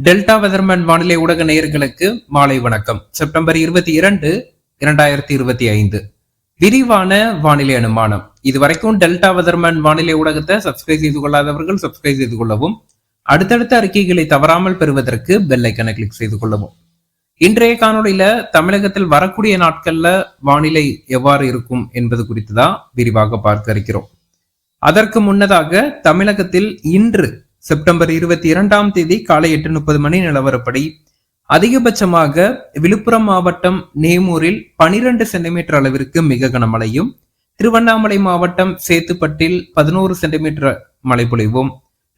Delta weatherman வானிலை ஊடக நேயர்களுக்கு மாலை வணக்கம். செப்டம்பர் இருபத்தி இரண்டு இரண்டாயிரத்தி இருபத்தி ஐந்து. விரிவான வானிலை அனுமானம். இதுவரைக்கும் டெல்டா வெதர்மேன் வானிலை ஊடகத்தை சப்ஸ்கிரைப் செய்து கொள்ளாதவர்கள் சப்ஸ்கிரைப் செய்து கொள்ளவும் அடுத்தடுத்த அறிக்கைகளை தவறாமல் பெறுவதற்கு பெல் ஐக்கனை கிளிக் செய்து கொள்ளவும். இன்றைய காணொளியில தமிழகத்தில் வரக்கூடிய நாட்கள்ல வானிலை எவ்வாறு இருக்கும் என்பது குறித்து தான் விரிவாக பார்க்க இருக்கிறோம். அதற்கு முன்னதாக தமிழகத்தில் இன்று செப்டம்பர் இருபத்தி இரண்டாம் தேதி காலை எட்டு முப்பது மணி நிலவரப்படி அதிகபட்சமாக விழுப்புரம் மாவட்டம் நேமூரில் பனிரெண்டு சென்டிமீட்டர் அளவிற்கு மிக கனமழையும் திருவண்ணாமலை மாவட்டம் சேத்துப்பட்டில் பதினோரு சென்டிமீட்டர் மழை பொழிவும்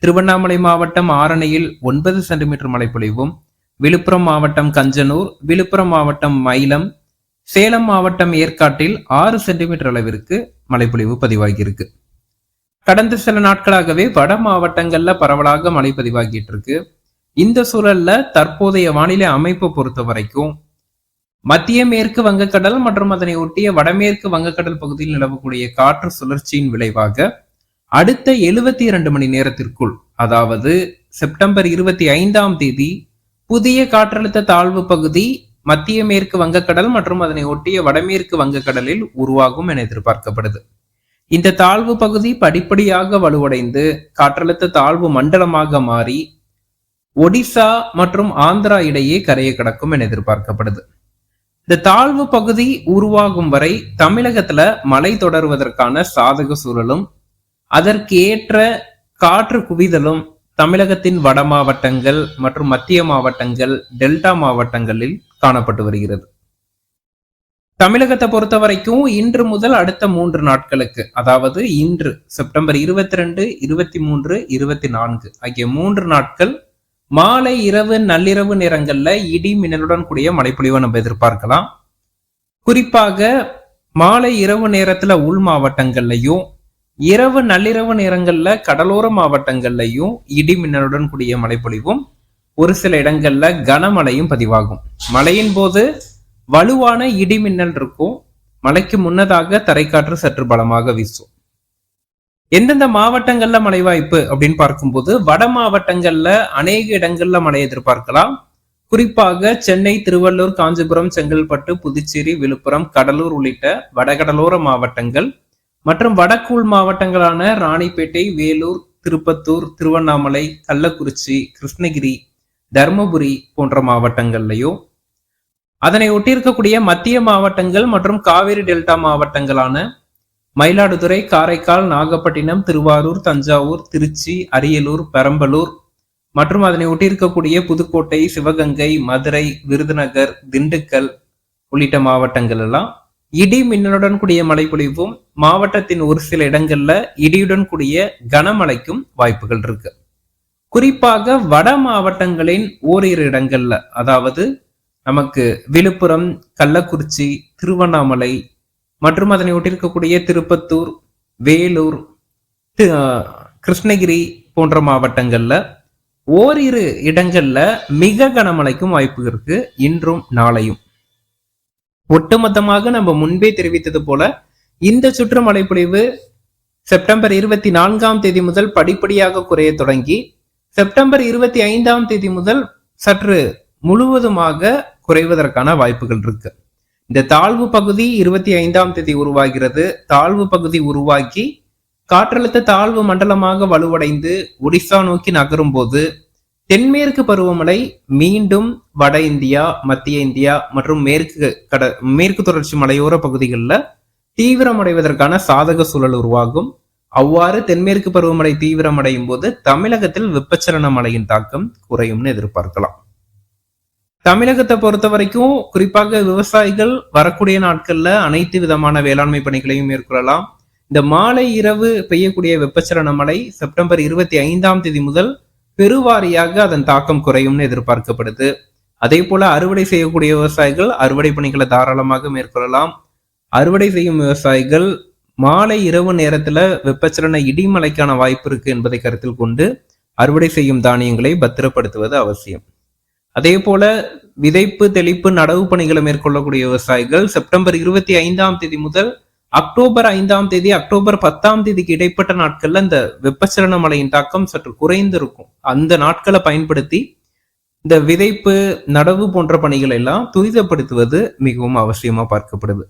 திருவண்ணாமலை மாவட்டம் ஆரணியில் ஒன்பது சென்டிமீட்டர் மழை பொழிவும் விழுப்புரம் மாவட்டம் கஞ்சனூர் விழுப்புரம் மாவட்டம் மயிலம் சேலம் மாவட்டம் ஏற்காட்டில் ஆறு சென்டிமீட்டர் அளவிற்கு மழைப்பொழிவு பதிவாகியிருக்கு. கடந்த சில நாட்களாகவே வட மாவட்டங்கள்ல பரவலாக மழை பதிவாகிட்டு இருக்கு இந்த சூழல்ல தற்போதைய வானிலை அமைப்பு பொறுத்த வரைக்கும் மத்திய மேற்கு வங்கக்கடல் மற்றும் அதனை ஒட்டிய வடமேற்கு வங்கக்கடல் பகுதியில் நிலவக்கூடிய காற்று சுழற்சியின் விளைவாக அடுத்த எழுபத்தி இரண்டு மணி நேரத்திற்குள் அதாவது செப்டம்பர் இருபத்தி ஐந்தாம் தேதி புதிய காற்றழுத்த தாழ்வு பகுதி மத்திய மேற்கு வங்கக்கடல் மற்றும் அதனை ஒட்டிய வடமேற்கு வங்கக்கடலில் உருவாகும் என எதிர்பார்க்கப்படுது. இந்த தாழ்வு பகுதி படிப்படியாக வலுவடைந்து காற்றழுத்த தாழ்வு மண்டலமாக மாறி ஒடிசா மற்றும் ஆந்திரா இடையே கரையை கடக்கும் என எதிர்பார்க்கப்படுது. இந்த தாழ்வு பகுதி உருவாகும் வரை தமிழகத்துல மழை தொடர்வதற்கான சாதக சூழலும் அதற்கு ஏற்ற காற்று குவிதலும் தமிழகத்தின் வட மாவட்டங்கள் மற்றும் மத்திய மாவட்டங்கள் டெல்டா மாவட்டங்களில் காணப்பட்டு வருகிறது. தமிழகத்தை பொறுத்த வரைக்கும் இன்று முதல் அடுத்த மூன்று நாட்களுக்கு அதாவது இன்று செப்டம்பர் இருபத்தி ரெண்டு இருபத்தி மூன்று இருபத்தி நான்கு ஆகிய மூன்று நாட்கள் மாலை இரவு நள்ளிரவு நேரங்கள்ல இடி மின்னலுடன் கூடிய மழைப்பொழிவை நம்ம எதிர்பார்க்கலாம். குறிப்பாக மாலை இரவு நேரத்துல உள் மாவட்டங்கள்லையும் இரவு நள்ளிரவு நேரங்கள்ல கடலோர மாவட்டங்கள்லையும் இடி மின்னலுடன் கூடிய மழைப்பொழிவும் ஒரு சில இடங்கள்ல கனமழையும் பதிவாகும். மழையின் போது வலுவான இடி மின்னல் இருக்கும். மழைக்கு முன்னதாக தரைக்காற்று சற்று பலமாக வீசும். எந்தெந்த மாவட்டங்கள்ல மழை வாய்ப்பு அப்படின்னு பார்க்கும்போது வட மாவட்டங்கள்ல அநேக இடங்கள்ல மழை எதிர்பார்க்கலாம். குறிப்பாக சென்னை திருவள்ளூர் காஞ்சிபுரம் செங்கல்பட்டு புதுச்சேரி விழுப்புரம் கடலூர் உள்ளிட்ட வடகடலோர மாவட்டங்கள் மற்றும் வடக்கூழ் மாவட்டங்களான ராணிப்பேட்டை வேலூர் திருப்பத்தூர் திருவண்ணாமலை கள்ளக்குறிச்சி கிருஷ்ணகிரி தருமபுரி போன்ற மாவட்டங்கள்லையும் அதனை ஒட்டியிருக்கக்கூடிய மத்திய மாவட்டங்கள் மற்றும் காவிரி டெல்டா மாவட்டங்களான மயிலாடுதுறை காரைக்கால் நாகப்பட்டினம் திருவாரூர் தஞ்சாவூர் திருச்சி அரியலூர் பெரம்பலூர் மற்றும் அதனை ஒட்டியிருக்கக்கூடிய புதுக்கோட்டை சிவகங்கை மதுரை விருதுநகர் திண்டுக்கல் உள்ளிட்ட மாவட்டங்கள் எல்லாம் இடி மின்னலுடன் கூடிய மழை பொழிவும் மாவட்டத்தின் ஒரு சில இடங்கள்ல இடியுடன் கூடிய கனமழைக்கும் வாய்ப்புகள் இருக்கு. குறிப்பாக வட மாவட்டங்களின் ஓரிரு இடங்கள்ல அதாவது நமக்கு விழுப்புரம் கள்ளக்குறிச்சி திருவண்ணாமலை மற்றும் அதனை ஒட்டிருக்கக்கூடிய திருப்பத்தூர் வேலூர் கிருஷ்ணகிரி போன்ற மாவட்டங்கள்ல ஓரிரு இடங்கள்ல மிக கனமழைக்கும் வாய்ப்பு இருக்கு. இன்றும் நாளையும். ஒட்டுமொத்தமாக நம்ம முன்பே தெரிவித்தது போல இந்த சுற்று மழைப்பொழிவு செப்டம்பர் இருபத்தி நான்காம் தேதி முதல் படிப்படியாக குறைய தொடங்கி செப்டம்பர் இருபத்தி ஐந்தாம் தேதி முதல் சற்று முழுவதுமாக குறைவதற்கான வாய்ப்புகள் இருக்கு. இந்த தாழ்வு பகுதி இருபத்தி ஐந்தாம் தேதி உருவாகிறது. தாழ்வு பகுதி உருவாக்கி காற்றழுத்த தாழ்வு மண்டலமாக வலுவடைந்து ஒடிசா நோக்கி நகரும் போது தென்மேற்கு பருவமழை மீண்டும் வட இந்தியா மத்திய இந்தியா மற்றும் மேற்கு கட மேற்கு தொடர்ச்சி மலையோர பகுதிகளில் தீவிரமடைவதற்கான சாதக சூழல் உருவாகும். அவ்வாறு தென்மேற்கு பருவமழை தீவிரமடையும் போது தமிழகத்தில் வெப்பச்சலன மழையின் தாக்கம் குறையும்னு எதிர்பார்க்கலாம். தமிழகத்தை பொறுத்த வரைக்கும் குறிப்பாக விவசாயிகள் வரக்கூடிய நாட்கள்ல அனைத்து விதமான வேளாண்மை பணிகளையும் மேற்கொள்ளலாம். இந்த மாலை இரவு பெய்யக்கூடிய வெப்பச்சலன மழை செப்டம்பர் இருபத்தி ஐந்தாம் தேதி முதல் பெருவாரியாக அதன் தாக்கம் குறையும்னு எதிர்பார்க்கப்படுது. அதே போல அறுவடை செய்யக்கூடிய விவசாயிகள் அறுவடை பணிகளை தாராளமாக மேற்கொள்ளலாம். அறுவடை செய்யும் விவசாயிகள் மாலை இரவு நேரத்துல வெப்பச்சலன இடிமலைக்கான வாய்ப்பு இருக்கு என்பதை கருத்தில் கொண்டு அறுவடை செய்யும் தானியங்களை பத்திரப்படுத்துவது அவசியம். அதே போல விதைப்பு தெளிப்பு நடவு பணிகளை மேற்கொள்ளக்கூடிய விவசாயிகள் செப்டம்பர் இருபத்தி ஐந்தாம் தேதி முதல் அக்டோபர் ஐந்தாம் தேதி அக்டோபர் பத்தாம் தேதிக்கு இடைப்பட்ட நாட்கள்ல இந்த வெப்பச்சலன மழையின் தாக்கம் சற்று குறைந்திருக்கும். அந்த நாட்களை பயன்படுத்தி இந்த விதைப்பு நடவு போன்ற பணிகளை எல்லாம் துரிதப்படுத்துவது மிகவும் அவசியமா பார்க்கப்படுது.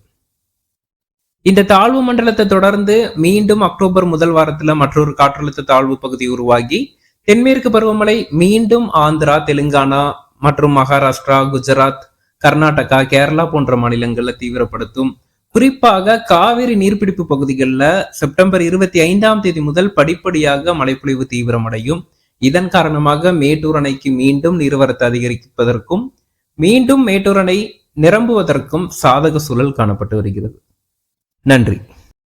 இந்த தாழ்வு மண்டலத்தை தொடர்ந்து மீண்டும் அக்டோபர் முதல் வாரத்துல மற்றொரு காற்றழுத்த தாழ்வு பகுதி உருவாகி தென்மேற்கு பருவமழை மீண்டும் ஆந்திரா தெலுங்கானா மற்றும் மகாராஷ்டிரா குஜராத் கர்நாடகா கேரளா போன்ற மாநிலங்களில் தீவிரப்படுத்தும். குறிப்பாக காவிரி நீர்பிடிப்பு பகுதிகளில் செப்டம்பர் இருபத்தி ஐந்தாம் தேதி முதல் படிப்படியாக மழைப்பொழிவு தீவிரமடையும். இதன் காரணமாக மேட்டூர் அணைக்கு மீண்டும் நீர்வரத்து அதிகரிப்பதற்கும் மீண்டும் மேட்டூர் அணை நிரம்புவதற்கும் சாதக சூழல் காணப்பட்டு வருகிறது. நன்றி.